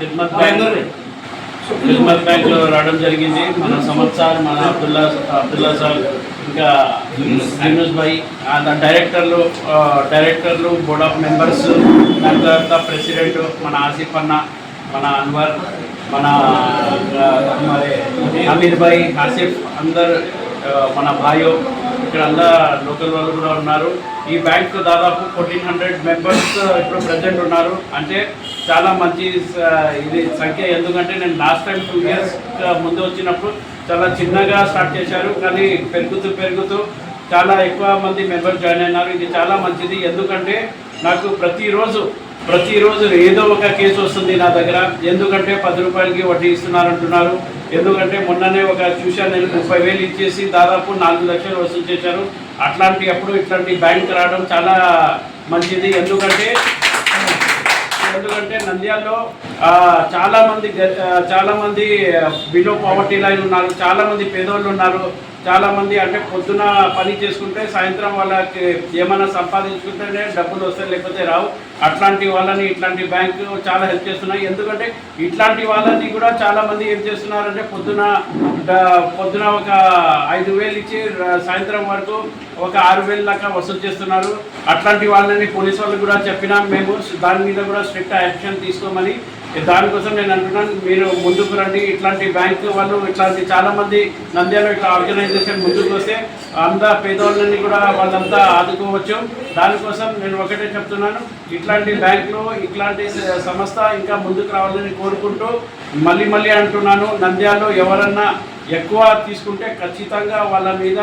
Khidmat bank Khidmat బ్యాంక్లో రావడం జరిగింది. మన సంవత్ సార్ మన అబ్దుల్లా అబ్దుల్లా సార్ ఇంకా యూనుస్ భాయ్ ఆ డైరెక్టర్లు డైరెక్టర్లు బోర్డ్ ఆఫ్ మెంబర్స్ దాని తర్వాత ప్రెసిడెంట్ మన ఆసిఫ్ అన్న మన అన్వర్ మన అమీర్ భాయ్ ఆసిఫ్ అందరు మన భాయో ఇక్కడ అంతా లోకల్ వాళ్ళు కూడా ఉన్నారు. ఈ బ్యాంక్ దాదాపు ఫోర్టీన్ హండ్రెడ్ మెంబర్స్ ఇప్పుడు ప్రజెంట్ ఉన్నారు. అంటే చాలా మంచి ఇది సంఖ్య. ఎందుకంటే నేను లాస్ట్ టైం టూ ఇయర్స్ ముందు వచ్చినప్పుడు చాలా చిన్నగా స్టార్ట్ చేశారు. కానీ పెరుగుతూ పెరుగుతూ చాలా ఎక్కువ మంది మెంబర్స్ జాయిన్ అయినారు. ఇది చాలా మంచిది. ఎందుకంటే నాకు ప్రతిరోజు ప్రతిరోజు ఏదో ఒక కేసు వస్తుంది నా దగ్గర. ఎందుకంటే పది రూపాయలకి వడ్డీ ఇస్తున్నారు అంటున్నారు ఎందుకంటే మొన్ననే ఒక చూశాను నేను ముప్పై వేలు ఇచ్చేసి దాదాపు నాలుగు లక్షలు వసూలు చేశారు. అట్లాంటి అప్పుడు ఇట్లాంటి బ్యాంక్ రావడం చాలా మంచిది. ఎందుకంటే ఎందుకంటే నంద్యాలలో చాలామంది చాలామంది గ- బిలో పవర్టీ లైన్ ఉన్నారు. చాలామంది పేదోళ్ళు ఉన్నారు. చాలామంది అంటే పొద్దున పని చేసుకుంటే సాయంత్రం వాళ్ళకి ఏమైనా సంపాదించుకుంటేనే డబ్బులు వస్తాయి లేకపోతే రావు. అట్లాంటి వాళ్ళని ఇట్లాంటి బ్యాంకు చాలా హెల్ప్ చేస్తున్నాయి. ఎందుకంటే ఇట్లాంటి వాళ్ళని కూడా చాలామంది ఏం చేస్తున్నారంటే పొద్దున పొద్దున ఒక ఐదు వేలు ఇచ్చి సాయంత్రం వరకు ఒక ఆరు వేలు దాకా వసూలు చేస్తున్నారు. అట్లాంటి వాళ్ళని పోలీసు వాళ్ళు కూడా చెప్పినా మేము దాని మీద కూడా స్ట్రిక్ట్ యాక్షన్ తీసుకోమని దానికోసం నేను అంటున్నాను మీరు ముందుకు రండి. ఇట్లాంటి బ్యాంకు వాళ్ళు ఇట్లాంటి చాలామంది నంద్యాల ఇట్లా ఆర్గనైజేషన్ ముందుకు వస్తే అంతా పేదవాళ్ళని కూడా వాళ్ళంతా ఆదుకోవచ్చు. దానికోసం నేను ఒకటే చెప్తున్నాను ఇట్లాంటి బ్యాంకులు ఇట్లాంటి సంస్థ ఇంకా ముందుకు రావాలని కోరుకుంటూ మళ్ళీ మళ్ళీ అంటున్నాను నంద్యాలలో ఎవరన్నా ఎక్కువ తీసుకుంటే ఖచ్చితంగా వాళ్ళ మీద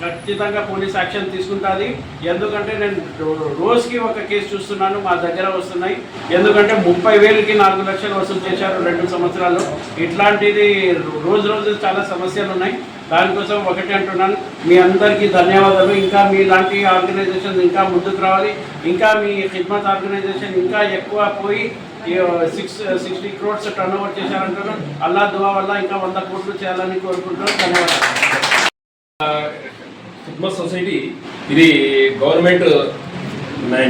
ఖచ్చితంగా పోలీస్ యాక్షన్ తీసుకుంటుంది. ఎందుకంటే నేను రో- రోజుకి ఒక కేసు చూస్తున్నాను మా దగ్గర వస్తున్నాయి. ఎందుకంటే ముప్పై వేలకి నాలుగు లక్షలు వసూలు చేశారు రెండు సంవత్సరాలు ఇట్లాంటిది రోజు రోజు చాలా సమస్యలు ఉన్నాయి. దానికోసం ఒకటి అంటున్నాను. మీ అందరికీ ధన్యవాదాలు. ఇంకా మీ లాంటి ఆర్గనైజేషన్ ఇంకా ముందుకు రావాలి. ఇంకా మీ ఖిద్మత్ ఆర్గనైజేషన్ ఇంకా ఎక్కువ పోయి six sixty crores turn over చేశారంటారు అల్లా దువా వల్ల ఇంకా వంద కోట్లు చేయాలని కోరుకుంటున్నాను. ధన్యవాదాలు. ఖిద్మత్ సొసైటీ ఇది government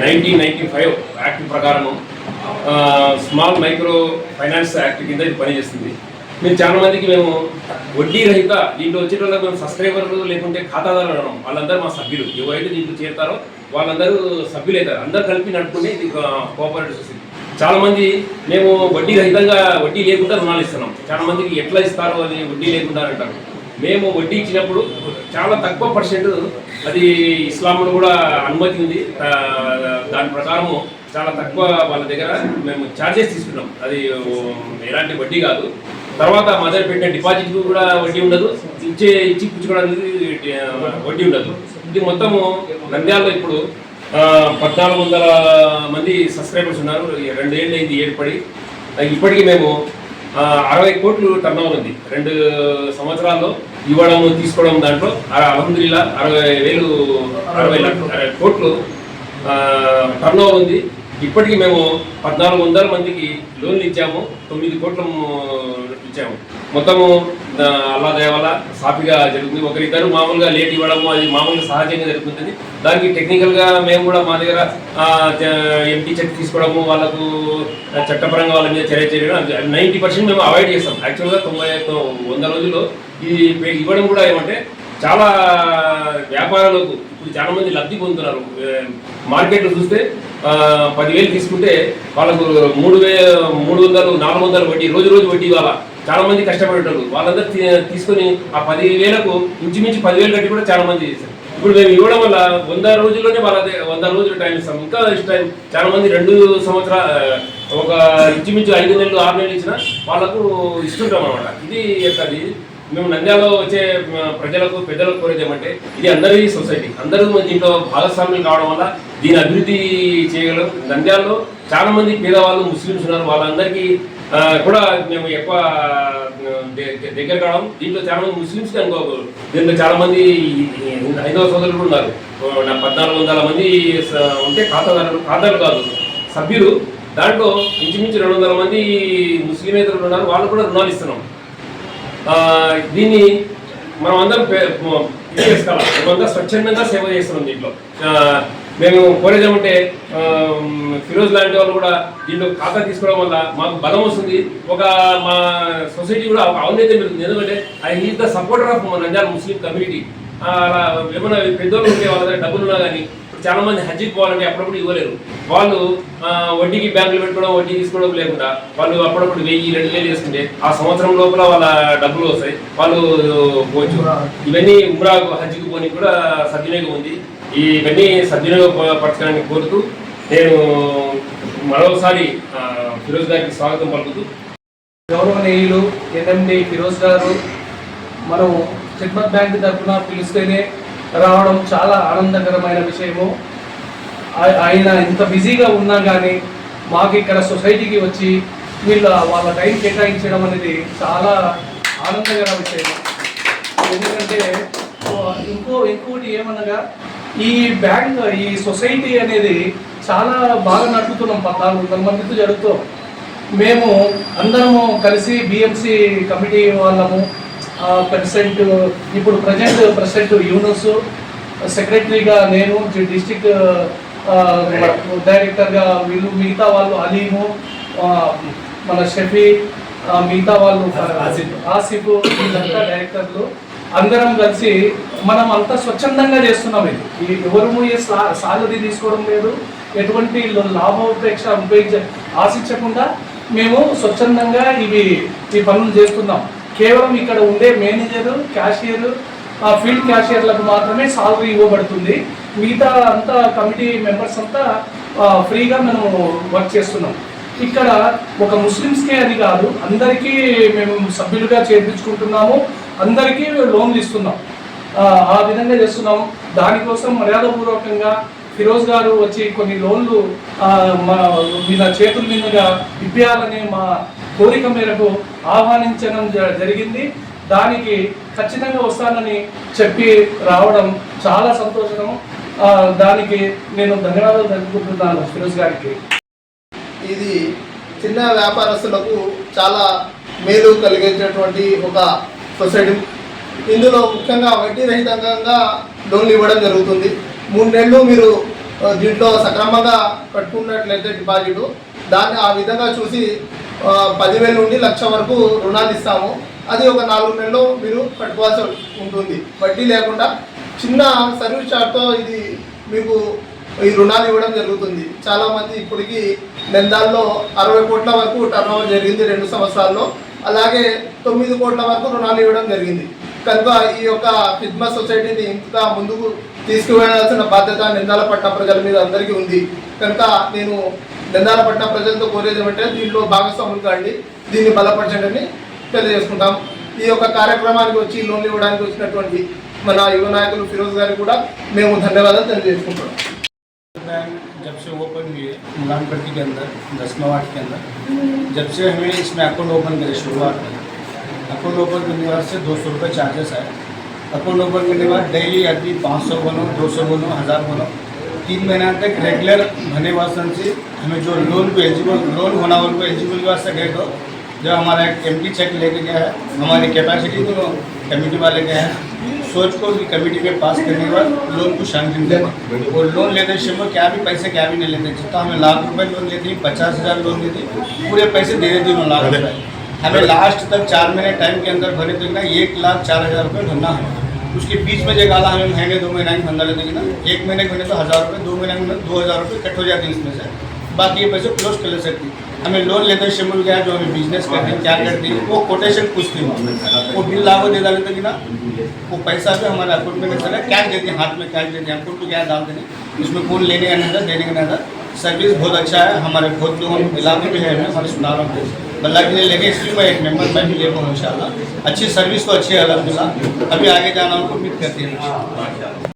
nineteen ninety five act ప్రకారము స్మాల్ మైక్రో ఫైనాన్స్ యాక్ట్ కింద ఇది పనిచేస్తుంది. మేము చాలా మందికి మేము వడ్డీ రహిత దీంట్లో వచ్చేటోళ్ళకి మేము సబ్స్క్రైబర్లు లేకుంటే ఖాతాదారులు అనడం వాళ్ళందరూ మా సభ్యులు. ఎవరైతే దీంట్లో చేరుతారో వాళ్ళందరూ సభ్యులు అవుతారు. అందరు కలిపి నడుపుకునే ఇది కోఆపరేటివ్ సొసైటీ చాలా మంది మేము వడ్డీ రహితంగా వడ్డీ లేకుండా రుణాలు ఇస్తున్నాం. చాలా మందికి ఎట్లా ఇస్తారో అది వడ్డీ లేకుండా అంటారు. మేము వడ్డీ ఇచ్చినప్పుడు చాలా తక్కువ పర్సెంట్ అది ఇస్లాంలో కూడా అనుమతి ఉంది దాని ప్రకారము చాలా తక్కువ వాళ్ళ దగ్గర మేము ఛార్జెస్ తీసుకున్నాం. అది ఎలాంటి వడ్డీ కాదు. తర్వాత మదర్ పెట్టిన డిపాజిట్ కూడా వడ్డీ ఉండదు. ఇచ్చే ఇచ్చి పుచ్చుకోవడానికి వడ్డీ ఉండదు. ఇది మొత్తము నంద్యాలలో ఇప్పుడు పద్నాలుగు వందల మంది సబ్స్క్రైబర్స్ ఉన్నారు. రెండేళ్ళు అయింది ఏర్పడి ఇప్పటికీ మేము అరవై కోట్లు టర్న్ ఓవర్ ఉంది. రెండు సంవత్సరాల్లో ఇవ్వడం తీసుకోవడం దాంట్లో. అలహదుల్లా అరవై వేలు అరవై అరవై కోట్లు టర్న్ ఓవర్ ఉంది. ఇప్పటికీ మేము పద్నాలుగు వందల మందికి లోన్లు ఇచ్చాము. తొమ్మిది కోట్లు ఇచ్చాము. మొత్తము అల్లా దేవాల వల్ల సాఫీగా జరుగుతుంది. ఒకరిద్దరు మామూలుగా లేట్ ఇవ్వడము అది మామూలుగా సహజంగా జరుగుతుంది దానికి టెక్నికల్గా మేము కూడా మా దగ్గర ఎంపీ చెక్ తీసుకోవడము వాళ్ళకు చట్టపరంగా వాళ్ళ మీద చర్య చేయడం నైంటీ పర్సెంట్ మేము అవాయిడ్ చేస్తాం. యాక్చువల్గా తొంభై వంద రోజుల్లో ఇది ఇవ్వడం కూడా ఏమంటే చాలా వ్యాపారాలకు ఇప్పుడు చాలా మంది లబ్ధి పొందుతున్నారు. మార్కెట్లో చూస్తే పదివేలు తీసుకుంటే వాళ్ళకు మూడు వే మూడు వందలు నాలుగు వందలు వడ్డీ రోజు రోజు వడ్డీ ఇవ్వాలా. చాలా మంది కష్టపడేటోళ్ళు వాళ్ళందరూ తీసుకొని ఆ పది వేలకు ఇంచుమించు పదివేలు కట్టి కూడా చాలా మంది చేశారు. ఇప్పుడు మేము ఇవ్వడం వల్ల వంద రోజుల్లోనే వాళ్ళ వంద రోజులు టైం ఇస్తాం. ఇంకా టైం చాలా మంది రెండు సంవత్సరాల ఒక ఇంచుమించు ఐదు నెలలు ఆరు నెలలు ఇచ్చినా వాళ్ళకు ఇస్తుంటాం అనమాట ఇది ఎక్కడి మేము నంద్యాలలో వచ్చే ప్రజలకు పెద్దలకు కోరేది ఏమంటే ఇది అందరి సొసైటీ. అందరూ మన దీంట్లో భాగస్వామ్యం కావడం వల్ల దీని అభివృద్ధి చేయగలం. నంద్యాలలో చాలా మంది పేదవాళ్ళు ముస్లిమ్స్ ఉన్నారు. వాళ్ళందరికీ కూడా మేము ఎక్కువ దగ్గర కావడం. దీంట్లో చాలా మంది ముస్లిమ్స్ అనుకోకూడదు. దీంట్లో చాలా మంది హైందవ సోదరులు కూడా ఉన్నారు. పద్నాలుగు వందల మంది ఉంటే ఖాతాదారులు ఖాతాలు కాదు. సభ్యులు. దాంట్లో ఇంచుమించు రెండు వందల మంది ముస్లిమేతరులు ఉన్నారు. వాళ్ళు కూడా రుణాలు ఇస్తున్నాం దీన్ని మనం అందరం చేసుకోవాలి మనమంతా స్వచ్ఛందంగా సేవ చేస్తున్నాం దీంట్లో. మేము కోరేదేమంటే ఫిరోజ్ లాంటి వాళ్ళు కూడా దీంట్లో ఖాతా తీసుకోవడం వల్ల మాకు బలం వస్తుంది. ఒక మా సొసైటీ కూడా ఒక ఔన్నత్యం పెరుగుతుంది ఎందుకంటే I is the supporter of మన నంజాల్ ముస్లిం కమ్యూనిటీ అలా ఏమైనా పెద్దోళ్ళు ఉంటే వాళ్ళ దగ్గర డబ్బులు ఉన్నా కానీ ఇప్పుడు చాలా మంది హజ్జికి పోవాలంటే అప్పుడప్పుడు ఇవ్వలేరు. వాళ్ళు వడ్డీకి బ్యాంకులు పెట్టుకోవడం వడ్డీ తీసుకోవడం లేకుండా వాళ్ళు అప్పుడప్పుడు వెయ్యి రెండు వేలు చేసుకుంటే ఆ సంవత్సరం లోపల వాళ్ళ డబ్బులు వస్తాయి. వాళ్ళు పోవచ్చు. ఇవన్నీ ఉమ్రా హజ్జికి పోనీ కూడా సద్వినియోగం ఉంది. ఇవన్నీ సద్వినియోగపరచడానికి కోరుతూ నేను మరోసారి ఫిరోజ్ గారికి స్వాగతం పలుకుతూ. గౌరవనీయులు ఎన్ఎండి ఫిరోజ్ గారు మనం ఖిద్మత్ బ్యాంక్ తరఫున పిలిస్తేనే రావడం చాలా ఆనందకరమైన విషయము. ఆయన ఇంత బిజీగా ఉన్నా కానీ మాకు ఇక్కడ సొసైటీకి వచ్చి వీళ్ళ వాళ్ళ టైం కేటాయించడం అనేది చాలా ఆనందకర విషయం ఎందుకంటే ఇంకో ఇంకోటి ఏమనగా ఈ బ్యాంక్ ఈ సొసైటీ అనేది చాలా బాగా నడుపుతున్నాం. పద్నాలుగు వందల మందితో జరుగుతాం. మేము అందరము కలిసి బిఎంసి కమిటీ వాళ్ళము ప్రెసిడెంట్ ఇప్పుడు ప్రజెంట్ ప్రెసిడెంట్ యూనస్ సెక్రటరీగా నేను డిస్టిక్ డైరెక్టర్గా వీళ్ళు మిగతా వాళ్ళు అలీము మన షఫీ మిగతా వాళ్ళు ఆసిఫ్. వీళ్ళంతా డైరెక్టర్లు అందరం కలిసి మనం అంతా స్వచ్ఛందంగా చేస్తున్నాం ఇది. ఈ ఎవరు సాలరీ తీసుకోవడం లేదు. ఎటువంటి లాభోపేక్ష ఉపేక్ష ఆశించకుండా మేము స్వచ్ఛందంగా ఇవి ఈ పనులు చేస్తున్నాం. కేవలం ఇక్కడ ఉండే మేనేజర్ క్యాషియర్ ఆ ఫీల్డ్ క్యాషియర్లకు మాత్రమే సాలరీ ఇవ్వబడుతుంది. మిగతా అంతా కమిటీ మెంబర్స్ అంతా ఫ్రీగా మనం వర్క్ చేస్తున్నాం. ఇక్కడ ఒక ముస్లిమ్స్కే అని కాదు అందరికీ మేము సభ్యులుగా చేర్పించుకుంటున్నాము. అందరికీ లోన్లు ఇస్తున్నాం. ఆ, విధంగా చేస్తున్నాం దానికోసం మర్యాదపూర్వకంగా ఫిరోజ్ గారు వచ్చి కొన్ని లోన్లు మా మీద చేతుల మీదుగా ఇప్పించాలని మా కోరిక మేరకు ఆహ్వానించడం జ- జరిగింది. దానికి ఖచ్చితంగా వస్తానని చెప్పి రావడం చాలా సంతోషం దానికి నేను ధన్యవాదాలు తెలుపుకుంటున్నాను ఫిరోజ్ గారికి. ఇది చిన్న వ్యాపారస్తులకు చాలా మేలు కలిగించేటువంటి ఒక సొసైటీ. ఇందులో ముఖ్యంగా వడ్డీ రహితంగా లోన్లు ఇవ్వడం జరుగుతుంది. మూడు నెలలు మీరు దీంట్లో సక్రమంగా కట్టుకున్నట్లయితే డిపాజిట్. దాన్ని ఆ విధంగా చూసి పదివేల నుండి లక్ష వరకు రుణాలు ఇస్తాము. అది ఒక నాలుగు నెలలు మీరు కట్టుకోవాల్సి ఉంటుంది. వడ్డీ లేకుండా చిన్న సర్వీస్ చార్జ్తో ఇది మీకు ఈ రుణాలు ఇవ్వడం జరుగుతుంది. చాలామంది ఇప్పటికీ నెందాల్లో అరవై కోట్ల వరకు టర్న్ ఓవర్ జరిగింది రెండు సంవత్సరాల్లో. అలాగే తొమ్మిది కోట్ల వరకు రుణాలు ఇవ్వడం జరిగింది. కనుక ఈ యొక్క ఫిద్మా సొసైటీని ఇంకా ముందుకు తీసుకువెళ్లాల్సిన బాధ్యత నిందాల పట్ల ప్రజల మీద అందరికీ ఉంది కనుక నేను నిందాల పట్ల ప్రజలతో కోరేది ఏమంటే దీనిలో భాగస్వాములు కాండి దీన్ని బలపరచండి అని తెలియజేసుకుంటాం ఈ యొక్క కార్యక్రమానికి వచ్చి లోన్లు ఇవ్వడానికి వచ్చినటువంటి మన యువ నాయకులు ఫిరోజ్ గారికి కూడా మేము ధన్యవాదాలు తెలియజేసుకుంటున్నాం बैंक जब से ओपन हुई है मुलानपट्टी के अंदर दसवा वार्ड के अंदर जब से हमें इसमें अकाउंट ओपन करे शुरुआत में अकाउंट ओपन करने के बाद से दो सौ रुपये चार्जेस आए अकाउंट ओपन करने के बाद डेली आदमी पाँच सौ बनो दो सौ बनो हज़ार बनो तीन महीना तक रेगुलर भरने वास्तन से हमें जो लोन को एलिजिबल लोन होना उनको एलिजिबल वास्ते गए तो जब हमारा एक एम चेक लेके गया है, हमारी कैपेसिटी तो कमेटी वाले गए हैं, सोच को कि कमेटी में पास करने के बाद लोन को सैंक्शन करना और लोन लेते समय क्या भी पैसे, क्या भी नहीं लेते, जितना हमें लाख रुपए लोन लेते, पचास हज़ार लोन देते पूरे पैसे दे देते नौ लाख रुपए। हमें लास्ट तक चार महीने टाइम के अंदर भरे तो ना एक लाख चार हज़ार रुपये भरना है। उसके बीच में जो गाला हमें महीने दो महीने की बंदा लेते ना एक महीने के महीने तो हज़ार रुपये दो महीने में दो हज़ार रुपये कट हो जाते हैं इसमें से। बाकी ये पैसे क्लोज कर ले सकती हमें लोन लेते शिमुल गया जो हमें बिज़नेस करते हैं क्या करते हैं वो कोटेशन पूछती हूँ। वो बिल लागू दे डालते कि ना वो पैसा भी हमारे अकाउंट में नहीं चला कैश देते हैं हाथ में कैश देते हैं अकाउंट में क्या डाल देते हैं इसमें कौन लेने का नहीं था देने का नहीं था सर्विस बहुत अच्छा है हमारे बहुत लोग इलाके में है हमारे सुनारों में के लिए लेके इसलिए मैं एक मेंबर मैं भी ले पाऊँ इन अच्छी सर्विस तो अच्छी है अलहमदिल्ला अभी आगे जाना उनको उम्मीद करती है।